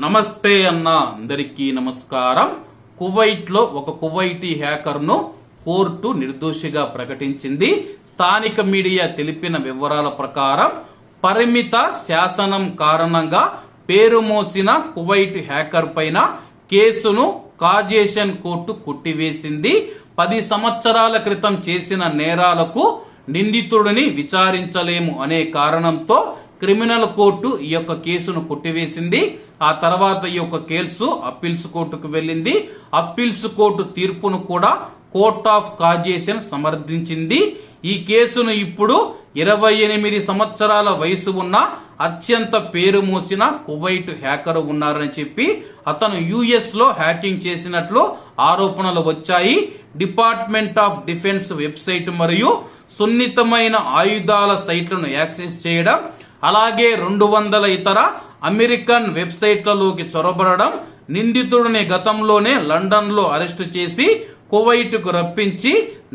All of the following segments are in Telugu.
నమస్తే అన్న అందరికీ నమస్కారం. కువైట్లో ఒక కువైటీ హ్యాకర్ను కోర్టు నిర్దోషిగా ప్రకటించింది. స్థానిక మీడియా తెలిపిన వివరాల ప్రకారం పరిమిత శాసనం కారణంగా పేరు మోసిన కువైట్ హ్యాకర్ పైన కేసును కాజేషన్ కోర్టు కొట్టివేసింది. పది సంవత్సరాల క్రితం చేసిన నేరాలకు నిందితుడిని విచారించలేము అనే కారణంతో క్రిమినల్ కోర్టు ఈ యొక్క కేసును కొట్టివేసింది. ఆ తర్వాత ఈ యొక్క కేసు అప్పీల్స్ కోర్టుకు వెళ్ళింది. అప్పీల్స్ కోర్టు తీర్పును కూడా కోర్ట్ ఆఫ్ కాజేషన్ సమర్థించింది. ఈ కేసును ఇప్పుడు ఇరవై ఎనిమిది సంవత్సరాల వయసు ఉన్న అత్యంత పేరు మోసిన కువైట్ హ్యాకర్ ఉన్నారని చెప్పి అతను యుఎస్లో హ్యాకింగ్ చేసినట్లు ఆరోపణలు వచ్చాయి. డిపార్ట్మెంట్ ఆఫ్ డిఫెన్స్ వెబ్సైట్ మరియు సున్నితమైన ఆయుధాల సైట్లను యాక్సెస్ చేయడం అలాగే రెండు వందల ఇతర అమెరికన్ వెబ్సైట్లలోకి చొరబడడం నిందితుడిని గతంలోనే లండన్లో అరెస్టు చేసి కువైట్కు రప్పించి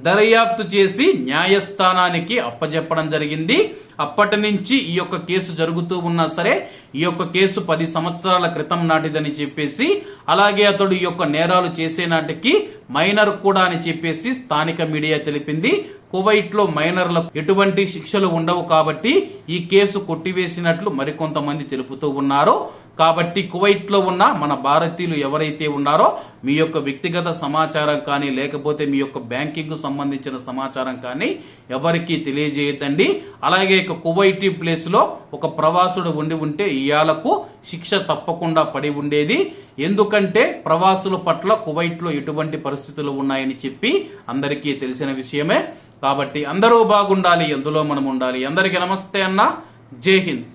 దర్యాప్తు చేసి న్యాయస్థానానికి అప్పజెప్పడం జరిగింది. అప్పటి నుంచి ఈ యొక్క కేసు జరుగుతూ ఉన్నా సరే ఈ యొక్క కేసు పది సంవత్సరాల క్రితం నాటిదని చెప్పేసి అలాగే అతడు ఈ యొక్క నేరాలు చేసే నాటికి మైనర్ కూడా అని చెప్పేసి స్థానిక మీడియా తెలిపింది. కువైట్లో మైనర్లకు ఎటువంటి శిక్షలు ఉండవు కాబట్టి ఈ కేసు కొట్టివేసినట్లు మరికొంతమంది తెలుపుతూ ఉన్నారు. కాబట్టి కువైట్లో ఉన్న మన భారతీయులు ఎవరైతే ఉన్నారో మీ యొక్క వ్యక్తిగత సమాచారం కానీ లేకపోతే మీ యొక్క బ్యాంకింగ్ సంబంధించిన సమాచారం కానీ ఎవరికి తెలియజేయద్దండి. అలాగే ఇక కువైటీ ప్లేస్లో ఒక ప్రవాసుడు ఉండి ఉంటే ఇయాలకు శిక్ష తప్పకుండా పడి ఉండేది. ఎందుకంటే ప్రవాసుల పట్ల కువైట్లో ఎటువంటి పరిస్థితులు ఉన్నాయని చెప్పి అందరికీ తెలిసిన విషయమే. కాబట్టి అందరూ బాగుండాలి ఎందులో మనం ఉండాలి. అందరికీ నమస్తే అన్న. జై హింద్.